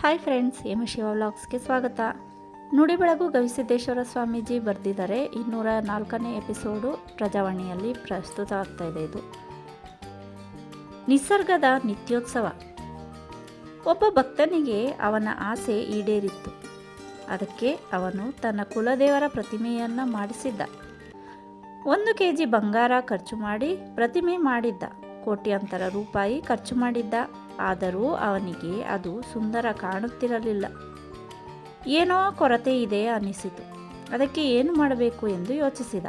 Hi friends ಎಮ ಶಿವ ವ್ಲಾಗ್ಸ್ಗೆ ಸ್ವಾಗತ. ನುಡಿ ಬೆಳಗು ಗವಿಸಿದ್ದೇಶ್ವರ ಸ್ವಾಮೀಜಿ ಬರೆದಿದ್ದಾರೆ. ಇನ್ನೂರ ನಾಲ್ಕನೇ ಎಪಿಸೋಡು ಪ್ರಜಾವಾಣಿಯಲ್ಲಿ ಪ್ರಸ್ತುತ ಆಗ್ತಾ ಇದೆ ಇದು. ನಿಸರ್ಗದ ನಿತ್ಯೋತ್ಸವ. ಒಬ್ಬ ಭಕ್ತನಿಗೆ ಅವನ ಆಸೆ ಈಡೇರಿತ್ತು. ಅದಕ್ಕೆ ಅವನು ತನ್ನ ಕುಲದೇವರ ಪ್ರತಿಮೆಯನ್ನು ಮಾಡಿಸಿದ್ದ. ಒಂದು ಕೆ ಜಿ ಬಂಗಾರ ಖರ್ಚು ಮಾಡಿ ಪ್ರತಿಮೆ ಮಾಡಿದ್ದ. ಕೋಟ್ಯಾಂತರ ರೂಪಾಯಿ ಖರ್ಚು ಮಾಡಿದ್ದ. ಆದರೂ ಅವನಿಗೆ ಅದು ಸುಂದರ ಕಾಣುತ್ತಿರಲಿಲ್ಲ. ಏನೋ ಕೊರತೆ ಇದೆ ಅನಿಸಿತು ಅದಕ್ಕೆ ಏನು ಮಾಡಬೇಕು ಎಂದು ಯೋಚಿಸಿದ.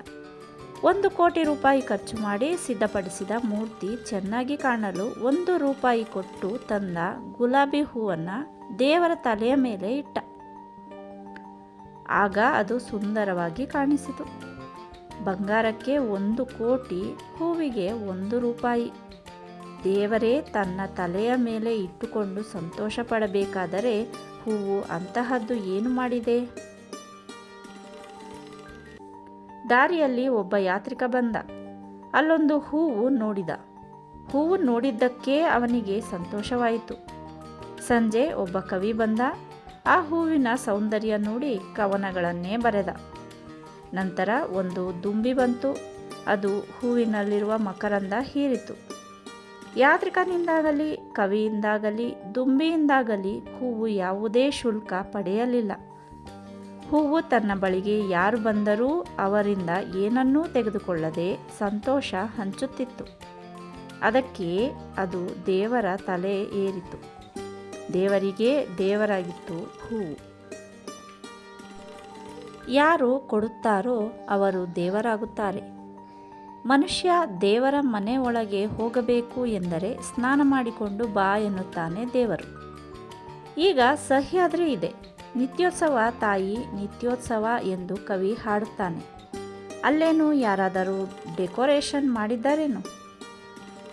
ಒಂದು ಕೋಟಿ ರೂಪಾಯಿ ಖರ್ಚು ಮಾಡಿ ಸಿದ್ಧಪಡಿಸಿದ ಮೂರ್ತಿ ಚೆನ್ನಾಗಿ ಕಾಣಲು ಒಂದು ರೂಪಾಯಿ ಕೊಟ್ಟು ತಂದ ಗುಲಾಬಿ ಹೂವನ್ನು ದೇವರ ತಲೆಯ ಮೇಲೆ ಇಟ್ಟ. ಆಗ ಅದು ಸುಂದರವಾಗಿ ಕಾಣಿಸಿತು. ಬಂಗಾರಕ್ಕೆ ಒಂದು ಕೋಟಿ, ಹೂವಿಗೆ ಒಂದು ರೂಪಾಯಿ. ದೇವರೇ ತನ್ನ ತಲೆಯ ಮೇಲೆ ಇಟ್ಟುಕೊಂಡು ಸಂತೋಷ ಪಡಬೇಕಾದರೆ ಹೂವು ಅಂತಹದ್ದು ಏನು ಮಾಡಿದೆ? ದಾರಿಯಲ್ಲಿ ಒಬ್ಬ ಯಾತ್ರಿಕ ಬಂದ. ಅಲ್ಲೊಂದು ಹೂವು ನೋಡಿದ. ಹೂವು ನೋಡಿದ್ದಕ್ಕೆ ಅವನಿಗೆ ಸಂತೋಷವಾಯಿತು. ಸಂಜೆ ಒಬ್ಬ ಕವಿ ಬಂದ. ಆ ಹೂವಿನ ಸೌಂದರ್ಯ ನೋಡಿ ಕವನಗಳನ್ನೇ ಬರೆದ. ನಂತರ ಒಂದು ದುಂಬಿ ಬಂತು. ಅದು ಹೂವಿನಲ್ಲಿರುವ ಮಕರಂದ ಹೀರಿತು. ಯಾತ್ರಿಕನಿಂದಾಗಲಿ, ಕವಿಯಿಂದಾಗಲಿ, ದುಂಬಿಯಿಂದಾಗಲಿ ಹೂವು ಯಾವುದೇ ಶುಲ್ಕ ಪಡೆಯಲಿಲ್ಲ. ಹೂವು ತನ್ನ ಬಳಿಗೆ ಯಾರು ಬಂದರೂ ಅವರಿಂದ ಏನನ್ನೂ ತೆಗೆದುಕೊಳ್ಳದೆ ಸಂತೋಷ ಹಂಚುತ್ತಿತ್ತು. ಅದಕ್ಕೆ ಅದು ದೇವರ ತಲೆ ಏರಿತು. ದೇವರಿಗೆ ದೇವರಾಗಿತ್ತು ಹೂವು. ಯಾರು ಕೊಡುತ್ತಾರೋ ಅವರು ದೇವರಾಗುತ್ತಾರೆ. ಮನುಷ್ಯ ದೇವರ ಮನೆ ಒಳಗೆ ಹೋಗಬೇಕು ಎಂದರೆ ಸ್ನಾನ ಮಾಡಿಕೊಂಡು ಬಾ ಎನ್ನುತ್ತಾನೆ ದೇವರು. ಈಗ ಸಹ್ಯಾದ್ರಿ ಇದೆ. ನಿತ್ಯೋತ್ಸವ ತಾಯಿ ನಿತ್ಯೋತ್ಸವ ಎಂದು ಕವಿ ಹಾಡುತ್ತಾನೆ. ಅಲ್ಲೇನು ಯಾರಾದರೂ ಡೆಕೋರೇಷನ್ ಮಾಡಿದ್ದಾರೇನು?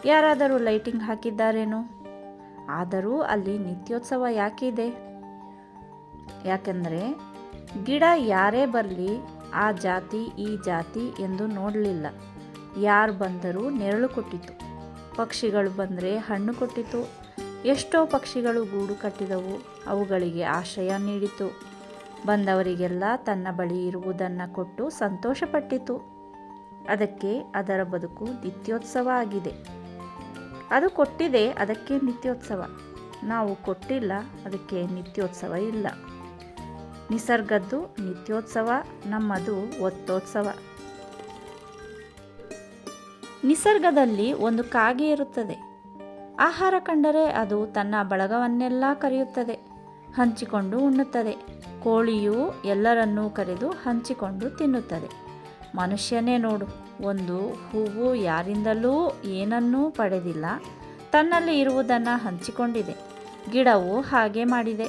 ಯಾರಾದರೂ ಲೈಟಿಂಗ್ ಹಾಕಿದ್ದಾರೇನು? ಆದರೂ ಅಲ್ಲಿ ನಿತ್ಯೋತ್ಸವ ಯಾಕಿದೆ ಯಾಕೆಂದರೆ ಗಿಡ ಯಾರೇ ಬರಲಿ ಆ ಜಾತಿ ಈ ಜಾತಿ ಎಂದು ನೋಡಲಿಲ್ಲ. ಯಾರು ಬಂದರೂ ನೆರಳು ಕೊಟ್ಟಿತು. ಪಕ್ಷಿಗಳು ಬಂದರೆ ಹಣ್ಣು ಕೊಟ್ಟಿತು. ಎಷ್ಟೋ ಪಕ್ಷಿಗಳು ಗೂಡು ಕಟ್ಟಿದವು. ಅವುಗಳಿಗೆ ಆಶ್ರಯ ನೀಡಿತು. ಬಂದವರಿಗೆಲ್ಲ ತನ್ನ ಬಳಿ ಇರುವುದನ್ನು ಕೊಟ್ಟು ಸಂತೋಷಪಟ್ಟಿತು. ಅದಕ್ಕೆ ಅದರ ಬದುಕು ನಿತ್ಯೋತ್ಸವ ಆಗಿದೆ. ಅದು ಕೊಟ್ಟಿದೆ, ಅದಕ್ಕೆ ನಿತ್ಯೋತ್ಸವ. ನಾವು ಕೊಟ್ಟಿಲ್ಲ, ಅದಕ್ಕೆ ನಿತ್ಯೋತ್ಸವ ಇಲ್ಲ. ನಿಸರ್ಗದ್ದು ನಿತ್ಯೋತ್ಸವ, ನಮ್ಮದು ಒತ್ತೋತ್ಸವ. ನಿಸರ್ಗದಲ್ಲಿ ಒಂದು ಕಾಗೆ ಇರುತ್ತದೆ. ಆಹಾರ ಕಂಡರೆ ಅದು ತನ್ನ ಬಳಗವನ್ನೆಲ್ಲ ಕರೆಯುತ್ತದೆ, ಹಂಚಿಕೊಂಡು ಉಣ್ಣುತ್ತದೆ. ಕೋಳಿಯು ಎಲ್ಲರನ್ನೂ ಕರೆದು ಹಂಚಿಕೊಂಡು ತಿನ್ನುತ್ತದೆ. ಮನುಷ್ಯನೇ ನೋಡು, ಒಂದು ಹೂವು ಯಾರಿಂದಲೂ ಏನನ್ನೂ ಪಡೆದಿಲ್ಲ. ತನ್ನಲ್ಲಿ ಇರುವುದನ್ನು ಹಂಚಿಕೊಂಡಿದೆ. ಗಿಡವು ಹಾಗೆ ಮಾಡಿದೆ.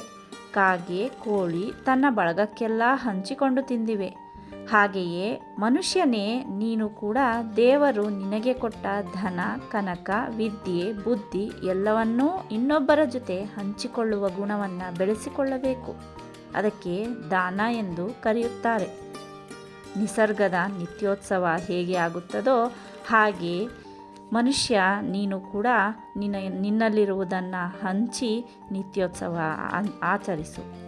ಕಾಗೆ, ಕೋಳಿ ತನ್ನ ಬಳಗಕ್ಕೆಲ್ಲ ಹಂಚಿಕೊಂಡು ತಿಂದಿವೆ. ಹಾಗೆಯೇ ಮನುಷ್ಯನೇ, ನೀನು ಕೂಡ ದೇವರು ನಿನಗೆ ಕೊಟ್ಟ ಧನ, ಕನಕ, ವಿದ್ಯೆ, ಬುದ್ಧಿ ಎಲ್ಲವನ್ನೂ ಇನ್ನೊಬ್ಬರ ಜೊತೆ ಹಂಚಿಕೊಳ್ಳುವ ಗುಣವನ್ನು ಬೆಳೆಸಿಕೊಳ್ಳಬೇಕು. ಅದಕ್ಕೆ ದಾನ ಎಂದು ಕರೆಯುತ್ತಾರೆ. ನಿಸರ್ಗದ ನಿತ್ಯೋತ್ಸವ ಹೇಗೆ ಆಗುತ್ತದೋ ಹಾಗೆ ಮನುಷ್ಯ, ನೀನು ಕೂಡ ನಿನ್ನ, ನಿನ್ನಲ್ಲಿರುವುದನ್ನು ಹಂಚಿ ನಿತ್ಯೋತ್ಸವ ಆಚರಿಸು.